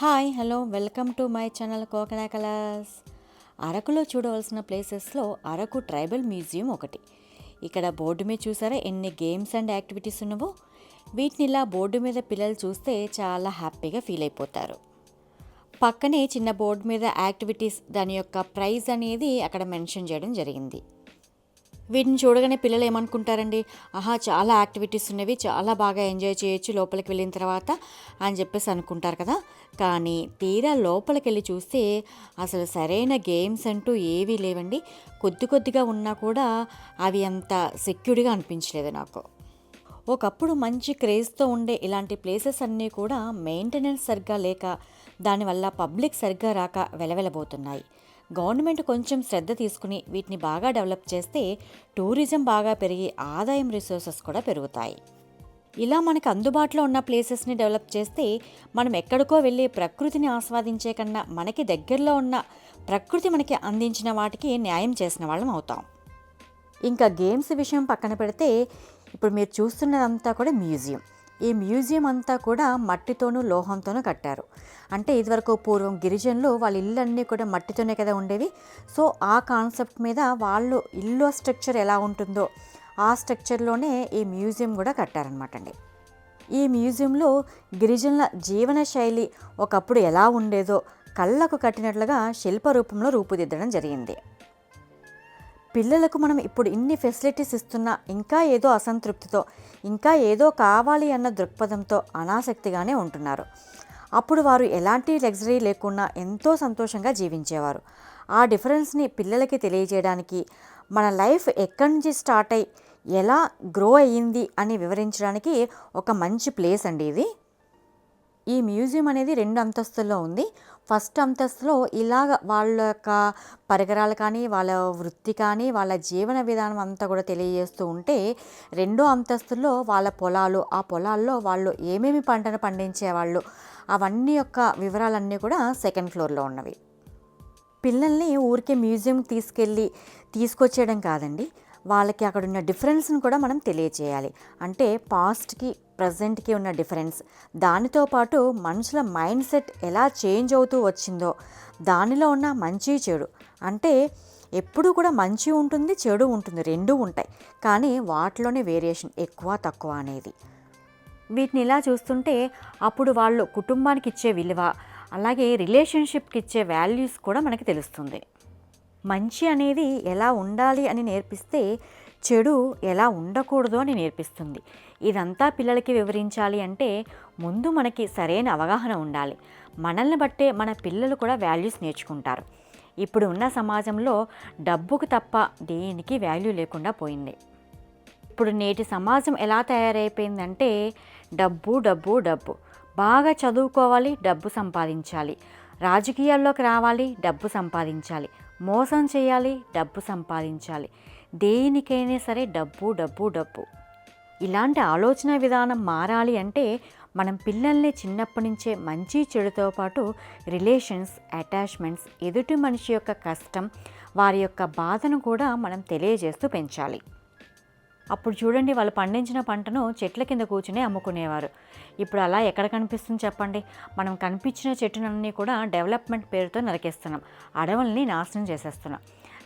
Hi hello welcome to my channel Kokana colours. అరకులో చూడవలసిన ప్లేసెస్లో అరకు ట్రైబల్ మ్యూజియం ఒకటి. ఇక్కడ బోర్డు మీద చూసారా ఎన్ని గేమ్స్ అండ్ యాక్టివిటీస్ ఉన్నవో? వీటిని ఇలా బోర్డు మీద పిల్లలు చూస్తే చాలా హ్యాపీగా ఫీల్ అయిపోతారు. పక్కనే చిన్న బోర్డు మీద యాక్టివిటీస్ దాని యొక్క ప్రైజ్ అనేది అక్కడ మెన్షన్ చేయడం జరిగింది. వీటిని చూడగానే పిల్లలు ఏమనుకుంటారండి? ఆహా చాలా యాక్టివిటీస్ ఉన్నవి చాలా బాగా ఎంజాయ్ చేయొచ్చు లోపలికి వెళ్ళిన తర్వాత అని చెప్పేసి అనుకుంటారు కదా. కానీ తీరా లోపలికి వెళ్ళి చూస్తే అసలు సరైన గేమ్స్ అంటూ ఏవీ లేవండి. కొద్ది కొద్దిగా ఉన్నా కూడా అవి అంత సెక్యూర్డ్గా అనిపించలేదు నాకు. ఒకప్పుడు మంచి క్రేజ్తో ఉండే ఇలాంటి ప్లేసెస్ అన్నీ కూడా మెయింటెనెన్స్ సరిగ్గా లేక దానివల్ల పబ్లిక్ సరిగ్గా రాక వెలవెలబోతున్నాయి. గవర్నమెంట్ కొంచెం శ్రద్ధ తీసుకుని వీటిని బాగా డెవలప్ చేస్తే టూరిజం బాగా పెరిగి ఆదాయం రిసోర్సెస్ కూడా పెరుగుతాయి. ఇలా మనకు అందుబాటులో ఉన్న ప్లేసెస్ని డెవలప్ చేస్తే మనం ఎక్కడికో వెళ్ళి ప్రకృతిని ఆస్వాదించే కన్నా మనకి దగ్గరలో ఉన్న ప్రకృతి మనకి అందించిన వాటికి న్యాయం చేసిన వాళ్ళం అవుతాం. ఇంకా గేమ్స్ విషయం పక్కన పెడితే ఇప్పుడు మీరు చూస్తున్నదంతా కూడా మ్యూజియం. ఈ మ్యూజియం అంతా కూడా మట్టితోనూ లోహంతోనూ కట్టారు. అంటే ఇదివరకు పూర్వం గిరిజనులు వాళ్ళ ఇల్లు అన్నీ కూడా మట్టితోనే కదా ఉండేవి. సో ఆ కాన్సెప్ట్ మీద వాళ్ళు ఇల్లు స్ట్రక్చర్ ఎలా ఉంటుందో ఆ స్ట్రక్చర్లోనే ఈ మ్యూజియం కూడా కట్టారనమాట అండి. ఈ మ్యూజియంలో గిరిజనుల జీవన శైలి ఒకప్పుడు ఎలా ఉండేదో కళ్ళకు కట్టినట్లుగా శిల్ప రూపంలో రూపుదిద్దడం జరిగింది. పిల్లలకు మనం ఇప్పుడు ఇన్ని ఫెసిలిటీస్ ఇస్తున్నా ఇంకా ఏదో అసంతృప్తితో ఇంకా ఏదో కావాలి అన్న దృక్పథంతో అనాసక్తిగానే ఉంటున్నారు. అప్పుడు వారు ఎలాంటి లగ్జరీ లేకుండా ఎంతో సంతోషంగా జీవించేవారు. ఆ డిఫరెన్స్ని పిల్లలకి తెలియజేయడానికి మన లైఫ్ ఎక్కడి నుంచి స్టార్ట్ అయ్యి ఎలా గ్రో అయ్యింది అని వివరించడానికి ఒక మంచి ప్లేస్ అండి ఇది. ఈ మ్యూజియం అనేది రెండు అంతస్తుల్లో ఉంది. ఫస్ట్ అంతస్తులో ఇలాగ వాళ్ళ యొక్క పరికరాలు కానీ వాళ్ళ వృత్తి కానీ వాళ్ళ జీవన విధానం అంతా కూడా తెలియజేస్తూ ఉంటే రెండో అంతస్తులో వాళ్ళ పొలాలు ఆ పొలాల్లో వాళ్ళు ఏమేమి పంటను పండించేవాళ్ళు? అవన్నీ యొక్క వివరాలన్నీ కూడా సెకండ్ ఫ్లోర్లో ఉన్నవి. పిల్లల్ని ఊరికే మ్యూజియం తీసుకెళ్ళి తీసుకొచ్చేయడం కాదండి. వాళ్ళకి అక్కడ ఉన్న డిఫరెన్స్ని కూడా మనం తెలియచేయాలి అంటే పాస్ట్కి ప్రజెంట్కి ఉన్న డిఫరెన్స్. దానితో పాటు మనుషుల మైండ్ సెట్ ఎలా చేంజ్ అవుతూ వచ్చిందో దానిలో ఉన్న మంచి చెడు. అంటే ఎప్పుడు కూడా మంచి ఉంటుంది చెడు ఉంటుంది రెండూ ఉంటాయి. కానీ వాటిలోనే వేరియేషన్ ఎక్కువ తక్కువ అనేది. వీటిని ఇలా చూస్తుంటే అప్పుడు వాళ్ళు కుటుంబానికి ఇచ్చే విలువ అలాగే రిలేషన్షిప్కి ఇచ్చే వాల్యూస్ కూడా మనకి తెలుస్తుంది. మంచి అనేది ఎలా ఉండాలి అని నేర్పిస్తే చెడు ఎలా ఉండకూడదు అని నేర్పిస్తుంది. ఇదంతా పిల్లలకి వివరించాలి అంటే ముందు మనకి సరైన అవగాహన ఉండాలి. మనల్ని బట్టే మన పిల్లలు కూడా వాల్యూస్ నేర్చుకుంటారు. ఇప్పుడు ఉన్న సమాజంలో డబ్బుకు తప్ప దేనికి వాల్యూ లేకుండా పోయింది. ఇప్పుడు నేటి సమాజం ఎలా తయారైపోయిందంటే డబ్బు డబ్బు డబ్బు. బాగా చదువుకోవాలి డబ్బు సంపాదించాలి. రాజకీయాల్లోకి రావాలి డబ్బు సంపాదించాలి. మోసం చేయాలి డబ్బు సంపాదించాలి. దేనికైనా సరే డబ్బు డబ్బు డబ్బు. ఇలాంటి ఆలోచన విధానం మారాలి అంటే మనం పిల్లల్ని చిన్నప్పటి నుంచే మంచి చెడుతో పాటు రిలేషన్స్ అటాచ్మెంట్స్ ఎదుటి మనిషి యొక్క కష్టం వారి యొక్క బాధను కూడా మనం తెలియజేస్తూ పెంచాలి. అప్పుడు చూడండి వాళ్ళు పండించిన పంటను చెట్ల కింద కూర్చుని అమ్ముకునేవారు. ఇప్పుడు అలా ఎక్కడ కనిపిస్తుంది చెప్పండి? మనం కనిపించిన చెట్టునన్నీ కూడా డెవలప్మెంట్ పేరుతో నరికేస్తున్నాం. అడవుల్ని నాశనం చేసేస్తున్నాం.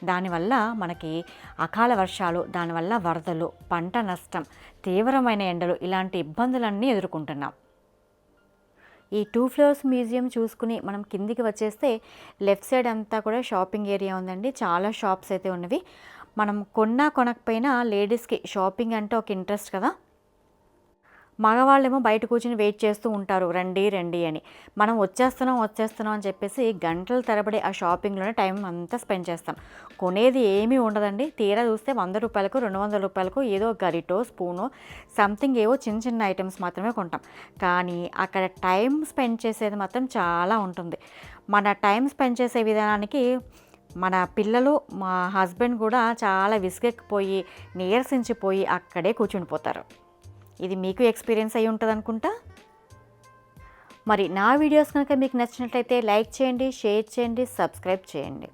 దానివల్ల మనకి అకాల వర్షాలు దానివల్ల వరదలు పంట నష్టం తీవ్రమైన ఎండలు ఇలాంటి ఇబ్బందులన్నీ ఎదుర్కొంటున్నాం. ఈ టూ ఫ్లోర్స్ మ్యూజియం చూసుకుని మనం కిందికి వచ్చేస్తే లెఫ్ట్ సైడ్ అంతా కూడా షాపింగ్ ఏరియా ఉందండి. చాలా షాప్స్ అయితే ఉన్నవి. మనం కొన్నా కొనకపోయినా లేడీస్కి షాపింగ్ అంటే ఒక ఇంట్రెస్ట్ కదా. మగవాళ్ళేమో బయట కూర్చుని వెయిట్ చేస్తూ ఉంటారు రండి రండి అని. మనం వచ్చేస్తున్నాం వచ్చేస్తున్నాం అని చెప్పేసి గంటల తరబడి ఆ షాపింగ్లోనే టైం అంతా స్పెండ్ చేస్తాం. కొనేది ఏమీ ఉండదండి. తీరా చూస్తే వంద రూపాయలకు రెండు వందల రూపాయలకు ఏదో గరిటో స్పూనో సంథింగ్ ఏవో చిన్న చిన్న ఐటమ్స్ మాత్రమే కొంటాం. కానీ అక్కడ టైం స్పెండ్ చేసేది మాత్రం చాలా ఉంటుంది. మన టైం స్పెండ్ చేసే విధానానికి మన పిల్లలు మా హస్బెండ్ కూడా చాలా విసుగెక్కిపోయి నీరసించిపోయి అక్కడే కూర్చుండిపోతారు. ఇది మీకు ఎక్స్పీరియన్స్ అయి ఉంటుంది అనుకుంటా మరి నా వీడియోస్ కనుక మీకు నచ్చినట్లయితే లైక్ చేయండి షేర్ చేయండి సబ్స్క్రైబ్ చేయండి.